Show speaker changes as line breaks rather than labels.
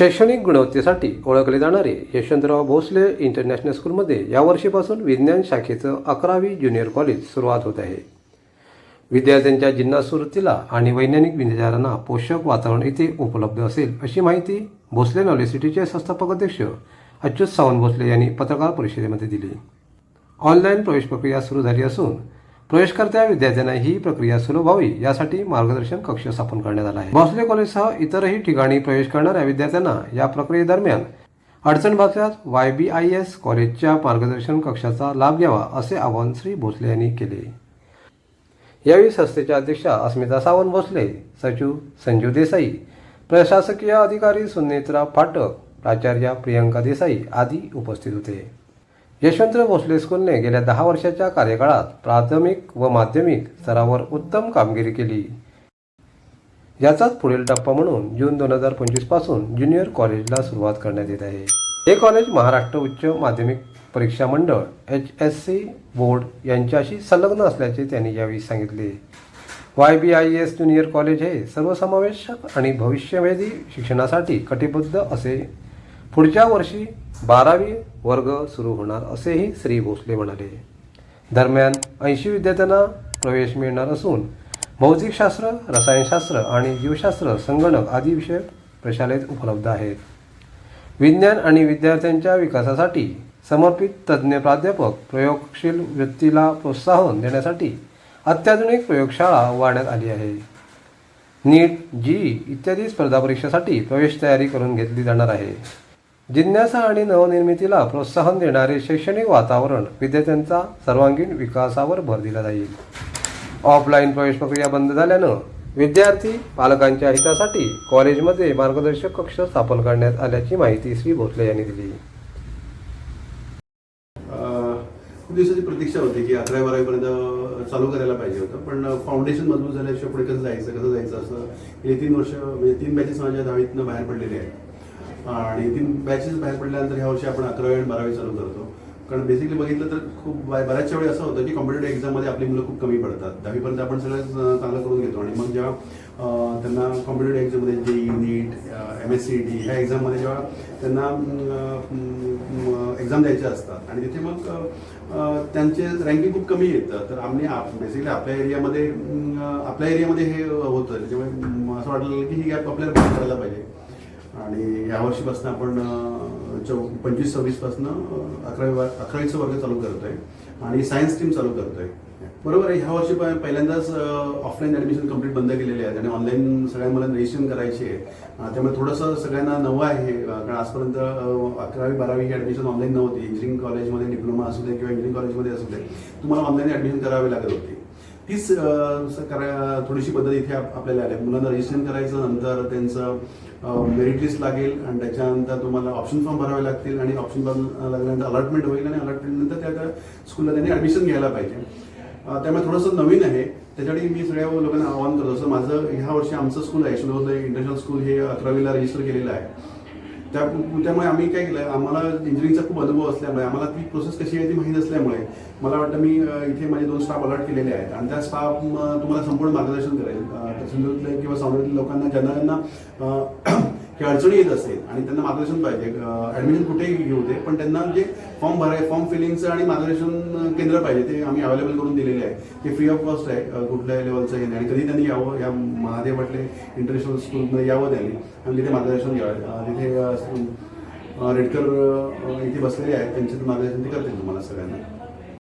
शैक्षणिक गुणवत्तेसाठी ओळखले जाणारे यशवंतराव भोसले इंटरनॅशनल स्कूलमध्ये यावर्षीपासून विज्ञान शाखेचं अकरावी ज्युनियर कॉलेज सुरुवात होत आहे. विद्यार्थ्यांच्या जिज्ञासुवृत्तीला आणि वैज्ञानिक विचारांना पोषक वातावरण इथे उपलब्ध असेल अशी माहिती भोसले नॉलेज सिटीचे संस्थापक अध्यक्ष अच्युत सावंत भोसले यांनी पत्रकार परिषदेमध्ये दिली. ऑनलाईन प्रवेश प्रक्रिया सुरू झाली असून प्रवेशकर्त्या विद्यार्थ्यांना ही प्रक्रिया सुलभ व्हावी यासाठी मार्गदर्शन कक्ष स्थापन करण्यात आला आहे. भोसले कॉलेजसह इतरही ठिकाणी प्रवेश करणाऱ्या विद्यार्थ्यांना या प्रक्रियेदरम्यान अडचण भासल्यास वाय बी आय एस कॉलेजच्या मार्गदर्शन कक्षाचा लाभ घ्यावा असे आवाहन श्री भोसले यांनी केले. यावेळी संस्थेच्या अध्यक्षा अस्मिता सावंत भोसले सचिव संजीव देसाई प्रशासकीय अधिकारी सुनेत्रा फाटक प्राचार्या प्रियंका देसाई आदी उपस्थित होते. यशवंतराव भोसले स्कूलने गेल्या दहा वर्षाच्या कार्यकाळात प्राथमिक व माध्यमिक स्तरावर उत्तम कामगिरी केली. याचाच पुढील टप्पा म्हणून जून दोन हजार पंचवीसपासून ज्युनियर कॉलेजला सुरुवात करण्यात येत आहे. हे कॉलेज महाराष्ट्र उच्च माध्यमिक परीक्षा मंडळ एच एस सी बोर्ड यांच्याशी संलग्न असल्याचे त्यांनी यावेळी सांगितले. Y B I S junior college हे सर्वसमावेशक आणि भविष्यवेधी शिक्षणासाठी कटिबद्ध असे पुढच्या वर्षी बारावी वर्ग सुरू होणार असेही श्री भोसले म्हणाले. दरम्यान ऐंशी विद्यार्थ्यांना प्रवेश मिळणार असून भौतिकशास्त्र रसायनशास्त्र आणि जीवशास्त्र संगणक आदी विषय प्रशालेत उपलब्ध आहेत. विज्ञान आणि विद्यार्थ्यांच्या विकासासाठी समर्पित तज्ज्ञ प्राध्यापक प्रयोगशील वृत्तीला प्रोत्साहन देण्यासाठी अत्याधुनिक प्रयोगशाळा उभारण्यात आली आहे. नीट जी इत्यादी स्पर्धा परीक्षेसाठी प्रवेश तयारी करून घेतली जाणार आहे. जिज्ञासा आणि नवनिर्मितीला प्रोत्साहन देणारे शैक्षणिक वातावरण विद्यार्थ्यांचा सर्वांगीण विकासावर भर दिला जाईल. ऑफलाईन प्रवेश प्रक्रिया बंद झाल्यानं विद्यार्थी पालकांच्या हितासाठी कॉलेजमध्ये मार्गदर्शक कक्ष स्थापन करण्यात आल्याची माहिती श्री भोसले यांनी दिली.
खूप दिवसाची प्रतीक्षा होती की अकरावी बारावीपर्यंत चालू करायला पाहिजे होतं. पण फाउंडेशन मजबूत झाल्याशिवाय पुढे कसं जायचं कसं जायचं असं? हे तीन वर्ष म्हणजे तीन बॅचेस माझ्या दहावीतनं बाहेर पडलेले आहेत. आणि तीन बॅचेस बाहेर पडल्यानंतर ह्या वर्षी आपण अकरावी आणि बारावी चालू करतो. कारण बेसिकली बघितलं तर खूप बऱ्याचशा वेळी असं होतं की कॉम्पिटेटिव्ह एक्झाममध्ये आपली मुलं खूप कमी पडतात. दहावीपर्यंत आपण सगळं चांगलं करून घेतो. आणि मग जेव्हा त्यांना कॉम्पिटेटिव्ह एक्झाममध्ये जे NEET M S C T ह्या एक्झाममध्ये जेव्हा त्यांना एक्झाम द्यायच्या असतात. आणि तिथे मग त्यांचे रँकिंग खूप कमी येतं. तर आम्ही बेसिकली आपल्या एरियामध्ये आपल्या एरियामध्ये हे होतं. त्याच्यामुळे असं वाटलं की ही गॅप आपल्याला करायला पाहिजे. आणि यावर्षीपासून आपण चौ पंचवीस सव्वीसपासून अकरावी वा- अकरावीचं वर्ग चालू करतो आहे आणि सायन्स टीम चालू करतो आहे बरोबर आहे ह्या वर्षी प- पहिल्यांदाच ऑफलाईन ॲडमिशन कंप्लीट बंद केलेले आहेत आणि ऑनलाईन सगळ्या मला रजिस्ट्रेशन करायचे आहे. त्यामुळे थोडंसं सगळ्यांना नवं आहे कारण आजपर्यंत अकरावी बारावी ही ॲडमिशन ऑनलाईन नव्हती. इंजिनिअरिंग कॉलेजमध्ये डिप्लोमा असू दे किंवा इंजिनिअरिंग कॉलेजमध्ये असू दे तुम्हाला ऑनलाईन ॲडमिशन करावी लागत होती. तीच करा थोडीशी पद्धत इथे आपल्याला आली. मुलांना रजिस्ट्रेशन करायचं नंतर त्यांचं मेरिट लिस्ट लागेल आणि त्याच्यानंतर तुम्हाला ऑप्शन फॉर्म भरावे लागतील आणि ऑप्शन फॉर्म लागल्यानंतर अलॉटमेंट होईल आणि अलॉटमेंटनंतर त्या त्या स्कूलला त्यांनी ॲडमिशन घ्यायला पाहिजे. त्यामुळे थोडंसं नवीन आहे. त्याच्यासाठी मी सगळ्या लोकांना आवाहन करतो असं माझं ह्या वर्षी आमचं स्कूल आहे. यशवंत इंटरनॅशनल स्कूल हे अकरावीला रजिस्टर केलेलं आहे. त्या त्यामुळे आम्ही काय केलं आम्हाला इंजिनिअरिंगचा खूप अनुभव असल्यामुळे आम्हाला ती प्रोसेस कशी आहे ती माहीत असल्यामुळे मला वाटतं मी इथे माझे दोन स्टाफ अलॉट केलेले आहेत. आणि त्या स्टाफ तुम्हाला संपूर्ण मार्गदर्शन करेल. किंवा सांगलीतील लोकांना ज्यांना की अडचणी येत असेल आणि त्यांना मार्गदर्शन पाहिजे. ॲडमिशन कुठेही घेऊ दे पण त्यांना जे फॉर्म भराय फॉर्म फिलिंगचं आणि मार्गदर्शन केंद्र पाहिजे ते आम्ही अवेलेबल करून दिलेले आहे. ते फ्री ऑफ कॉस्ट आहे कुठल्या लेवलचं हे नाही. आणि कधी त्यांनी यावं या महादेव वाटले इंटरनॅशनल स्कूलमध्ये यावं त्यांनी आणि तिथे मार्गदर्शन घ्यावं. तिथे रेडकर इथे बसलेले आहेत त्यांचे मार्गदर्शन ते करतील तुम्हाला सगळ्यांना.